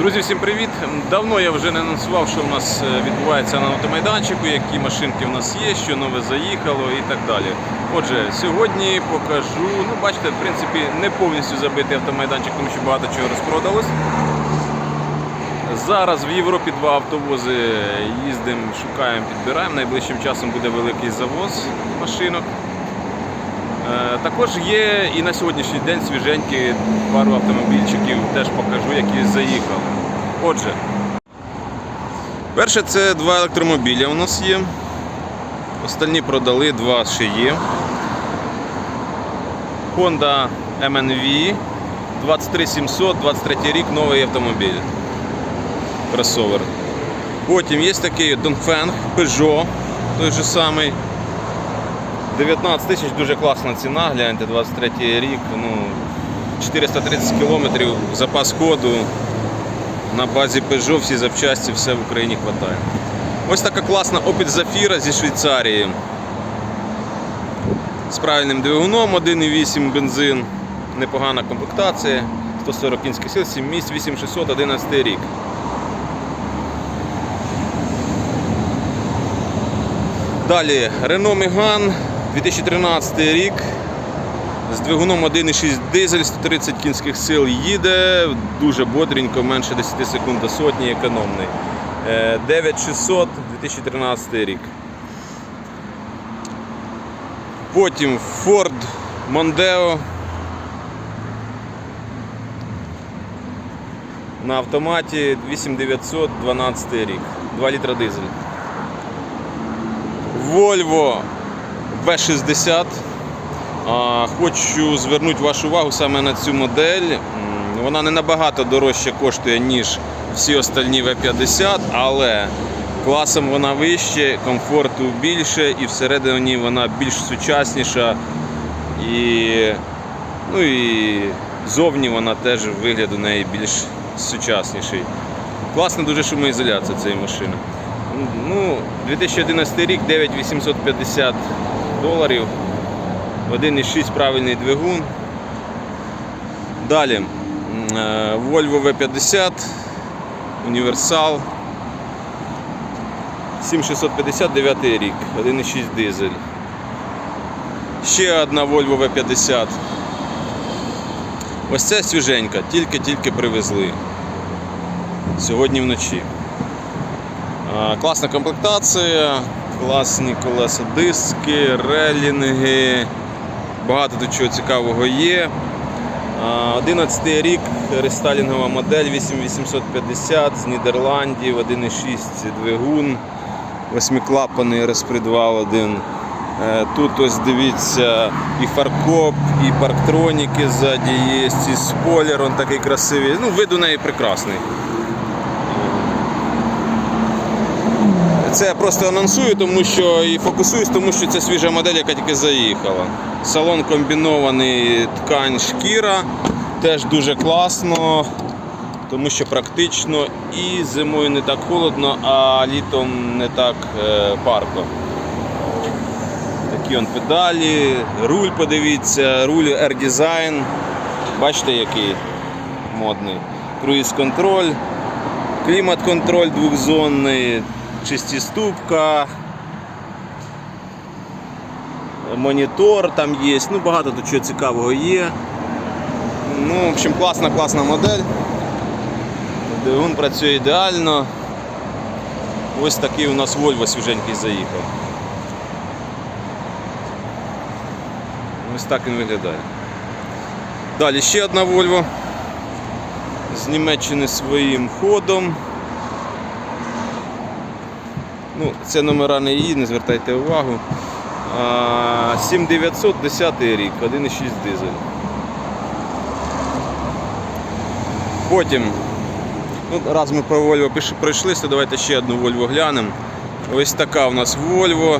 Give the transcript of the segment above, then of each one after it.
Друзі, всім привіт! Давно я вже не анонсував, що в нас е, відбувається на автомайданчику, які машинки в нас є, що нове заїхало і так далі. Отже, сьогодні покажу, ну бачите, в принципі, не повністю забитий автомайданчик, тому що багато чого розпродалось. Зараз в Європі два автовози їздимо, шукаємо, підбираємо. Найближчим часом буде великий завоз машинок. Е, Також є і на сьогоднішній день свіженькі пару автомобільчиків теж покажу, які заїхали. Отже, перше це два електромобіля у нас є. Остальні продали, два ще є. Honda MNV 23700, 23 рік, новий автомобіль. Кросовер. Потім є такий Dongfeng Peugeot, той же самий. 19 тисяч дуже класна ціна, гляньте, 23 рік, ну, 430 кілометрів, запас ходу. На базі Peugeot всі запчасті, все в Україні вистачає. Ось така класна Opel Zafira зі Швейцарії. З правильним двигуном 1,8 бензин, непогана комплектація, 140 кінських сил, 7 місць, 8600, 11 рік. Далі Renault Megane 2013 рік. З двигуном 1,6 дизель, 130 кінських сил їде, дуже бодренько, менше 10 секунд до сотні, економний. Е, 9600 2013 рік. Потім Ford Mondeo. На автоматі 8900 12 рік. 2 літра дизель. Volvo V60. Хочу звернути вашу увагу саме на цю модель. Вона не набагато дорожче коштує, ніж всі остальні V50, але класом вона вище, комфорту більше і всередині вона більш сучасніша. І, ну і зовні вона теж вигляд у неї більш сучасніший. Класна дуже шумоізоляція цієї машини. Ну, 2011 рік 9850 доларів. 1,6 правильний двигун. Далі е, Volvo V50, універсал. 7659 рік, 1,6 дизель. Ще одна Volvo V50. Ось це свіженька, тільки-тільки привезли. Сьогодні вночі. Класна комплектація, класні колеса диски, релінги. Багато тут чого цікавого є. А, 11 рік, рестайлінгова модель 8850 з Нідерландів, 1,6 двигун, восьмиклапаний розпредвал один. Е, Тут ось дивіться і фаркоп, і парктроніки ззаді є, і спойлер, он такий красивий. Ну, вид у неї прекрасний. Це я просто анонсую, тому що і фокусуюсь, тому що це свіжа модель, яка тільки заїхала. Салон комбінований ткань шкіра, теж дуже класно, тому що практично і зимою не так холодно, а літом не так е, парко. Такі он педалі, руль подивіться, руль R-Design. Бачите, який модний. Круїз-контроль, клімат-контроль двохзонний, шестиступка, монітор там є, ну багато тут чого цікавого є. Ну, в общем, класна, класна модель. Двигун працює ідеально. Ось такий у нас Volvo свіженький заїхав. Ось так він виглядає. Далі ще одна Volvo з Німеччини своїм ходом. Ну, це номера не її, не звертайте увагу. А, 7900 10 рік, 1,6 дизель. Потім, ну, раз ми Volvo піш- пройшлися, давайте ще одну Volvo глянемо. Ось така у нас Volvo.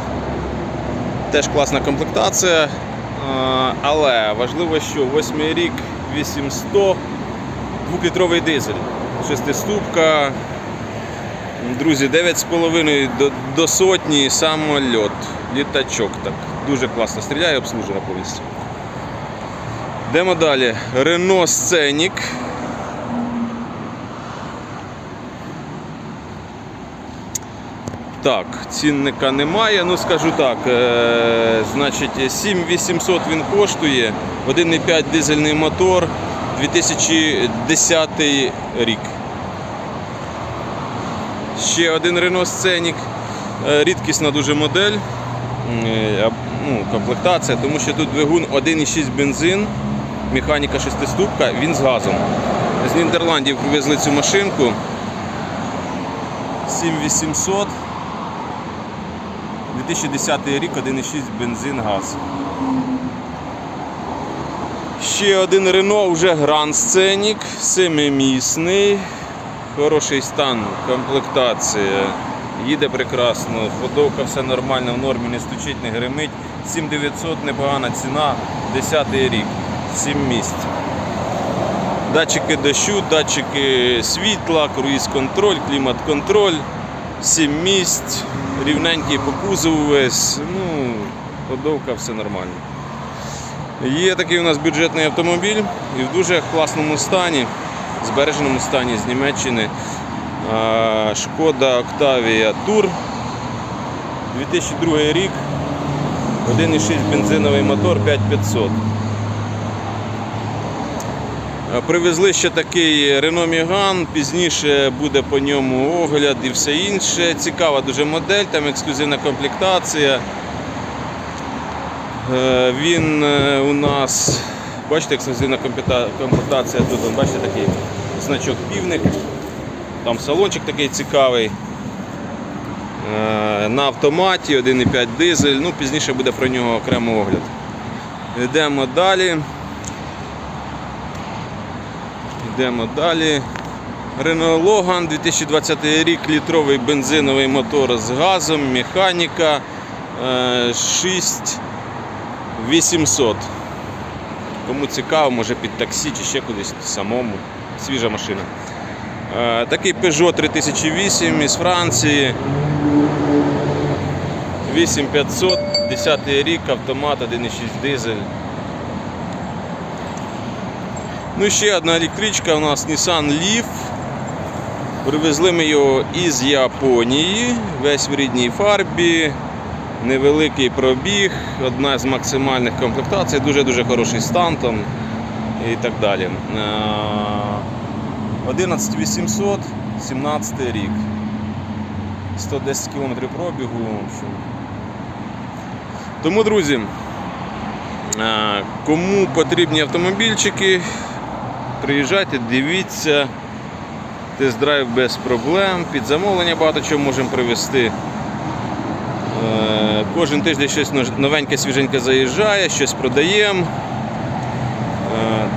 Теж класна комплектація. Але важливо, що 8 рік 800 2-літровий дизель. Шестиступка. Друзі, 9,5 до, до сотні самоліт. Літачок так. Дуже класно стріляє, обслужена повністю. Йдемо далі. Рено Сценік. Так, цінника немає, ну скажу так, е, значить 7800 він коштує, 1,5 дизельний мотор, 2010 рік. Ще один Renault Scenic, Е, рідкісна дуже модель, е, ну, комплектація, тому що тут двигун 1,6 бензин, механіка шестиступка, він з газом. З Нідерландів привезли цю машинку. 7800. 2010 рік 1,6 бензин газ. Ще один Renault, вже Grand Scenic, семимісний, хороший стан, комплектація. Їде прекрасно, ходовка все нормально, в нормі, не стучить, не гримить. 7900 непогана ціна, 10 рік, 7 місць. Датчики дощу, датчики світла, круїз-контроль, клімат-контроль, 7 місць, рівненький по кузову весь, ну, ходовка, все нормально. Є такий у нас бюджетний автомобіль і в дуже класному стані, збереженому стані з Німеччини. Шкода Octavia Tour 2002 рік, 1,6 бензиновий мотор 5500. Е, Привезли ще такий Renault Megane, пізніше буде по ньому огляд і все інше. Цікава дуже модель, там ексклюзивна комплектація. Е, Він е, у нас, бачите, ексклюзивна комплектація, тут бачите такий значок півник, там салончик такий цікавий. Е, На автоматі 1,5 дизель, ну пізніше буде про нього окремий огляд. Йдемо далі. Йдемо далі. Renault Logan 2020 рік, літровий бензиновий мотор з газом, механіка е, 6800. Кому цікаво, може під таксі чи ще кудись самому. Свіжа машина. Е, Такий Peugeot 3008 із Франції. 8500, 10 рік, автомат, 1,6 дизель. Ну ще одна електричка у нас Nissan Leaf. Привезли ми його із Японії, весь в рідній фарбі, невеликий пробіг, одна з максимальних комплектацій, дуже-дуже хороший стан там і так далі. Е, 11800, 17 рік. 110 км пробігу. Тому, друзі, е, кому потрібні автомобільчики, приїжджайте, дивіться. Тест-драйв без проблем, під замовлення багато чого можемо привезти. Е, Кожен тиждень щось новеньке, свіженьке заїжджає, щось продаємо. Е,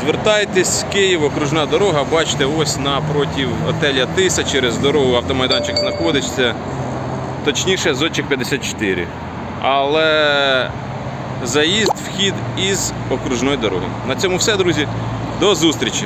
Звертайтесь, Київ, окружна дорога, бачите, ось напроти отеля Тиса через дорогу автомайданчик знаходиться. Точніше, зодчик 54. Але заїзд, вхід із окружної дороги. На цьому все, друзі. До зустрічі!